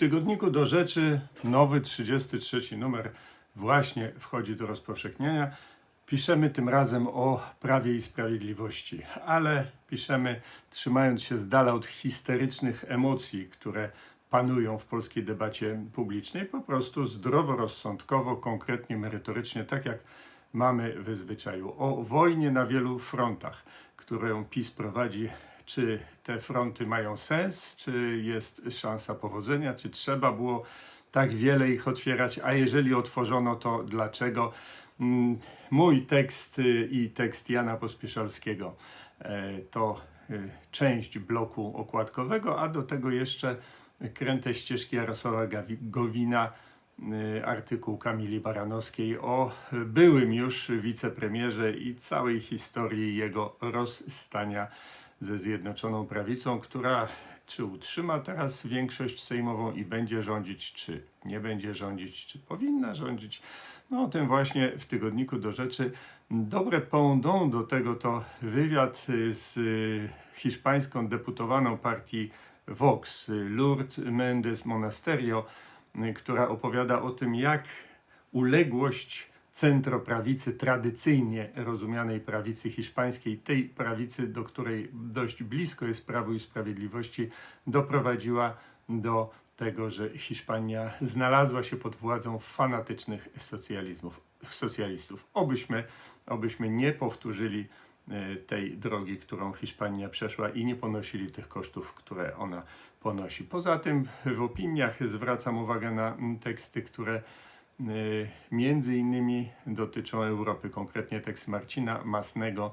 tygodniku do rzeczy nowy 33 numer właśnie wchodzi do rozpowszechnienia. Piszemy tym razem o prawie i sprawiedliwości, ale piszemy trzymając się z dala od histerycznych emocji, które panują w polskiej debacie publicznej, po prostu zdroworozsądkowo, konkretnie, merytorycznie, tak jak mamy w zwyczaju. O wojnie na wielu frontach, którą PiS prowadzi czy te fronty mają sens, czy jest szansa powodzenia, czy trzeba było tak wiele ich otwierać, a jeżeli otworzono, to dlaczego? Mm, Mój tekst y, i tekst Jana Pospieszalskiego e, to y, część bloku okładkowego, a do tego jeszcze kręte ścieżki Jarosława Gowina, y, artykuł Kamili Baranowskiej o byłym już wicepremierze i całej historii jego rozstania ze Zjednoczoną Prawicą, która czy utrzyma teraz większość sejmową i będzie rządzić, czy nie będzie rządzić, czy powinna rządzić. No o tym właśnie w tygodniku do rzeczy. Dobre pędą do tego to wywiad y, z y, hiszpańską deputowaną partii Vox, y, Lourdes Mendes Monasterio, która opowiada o tym, jak uległość centroprawicy, tradycyjnie rozumianej prawicy hiszpańskiej, tej prawicy, do której dość blisko jest Prawo i Sprawiedliwości, doprowadziła do tego, że Hiszpania znalazła się pod władzą fanatycznych socjalizmów, socjalistów. Obyśmy, obyśmy nie powtórzyli e, tej drogi, którą Hiszpania przeszła i nie ponosili tych kosztów, które ona ponosi. Poza tym w opiniach zwracam uwagę na teksty, które między innymi dotyczą Europy, konkretnie tekst Marcina Masnego.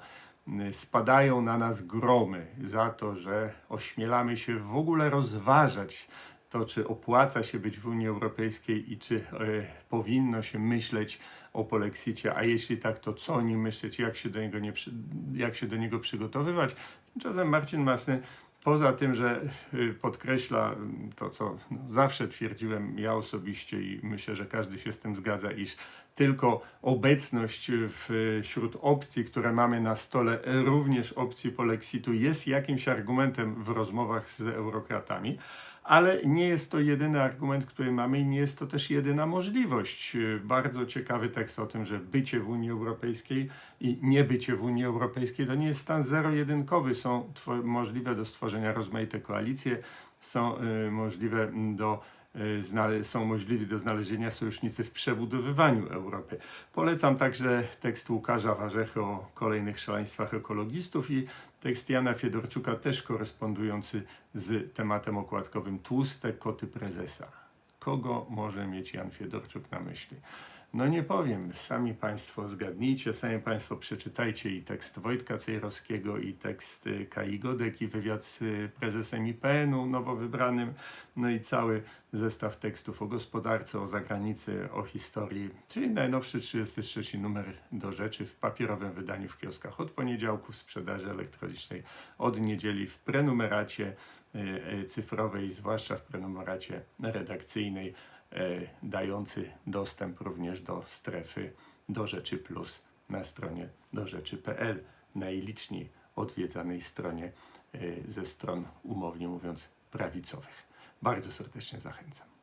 y, Spadają na nas gromy za to, że ośmielamy się w ogóle rozważać to, czy opłaca się być w Unii Europejskiej i czy y, powinno się myśleć o polexicie, a jeśli tak, to co o nim myśleć, jak się do niego, nie, jak się do niego przygotowywać. Tymczasem Marcin Masny Poza tym, że y, podkreśla mm, to, co no, zawsze twierdziłem ja osobiście i myślę, że każdy się z tym zgadza, iż tylko obecność w, wśród opcji, które mamy na stole, również opcji polexitu, jest jakimś argumentem w rozmowach z eurokratami, ale nie jest to jedyny argument, który mamy i nie jest to też jedyna możliwość. Bardzo ciekawy tekst o tym, że bycie w Unii Europejskiej i nie bycie w Unii Europejskiej to nie jest stan zero-jedynkowy. Są możliwe do stworzenia rozmaite koalicje, są y, możliwe do są możliwi do znalezienia sojusznicy w przebudowywaniu Europy. Polecam także tekst Łukasza Warzechy o kolejnych szaleństwach ekologistów i tekst Jana Fiedorczuka też korespondujący z tematem okładkowym Tłuste koty prezesa. Kogo może mieć Jan Fiedorczuk na myśli? No nie powiem, sami Państwo zgadnijcie, sami Państwo przeczytajcie i tekst Wojtka Cejrowskiego, i tekst y, Kai Godek, i wywiad z y, prezesem IPN-u nowo wybranym, no i cały zestaw tekstów o gospodarce, o zagranicy, o historii, czyli najnowszy 33 numer do rzeczy w papierowym wydaniu w kioskach od poniedziałku, w sprzedaży elektronicznej od niedzieli, w prenumeracie cyfrowej, zwłaszcza w prenumeracie redakcyjnej e, dający dostęp również do strefy do rzeczy plus na stronie dorzeczy.pl, najliczniej odwiedzanej stronie e, ze stron, umownie mówiąc, prawicowych. Bardzo serdecznie zachęcam.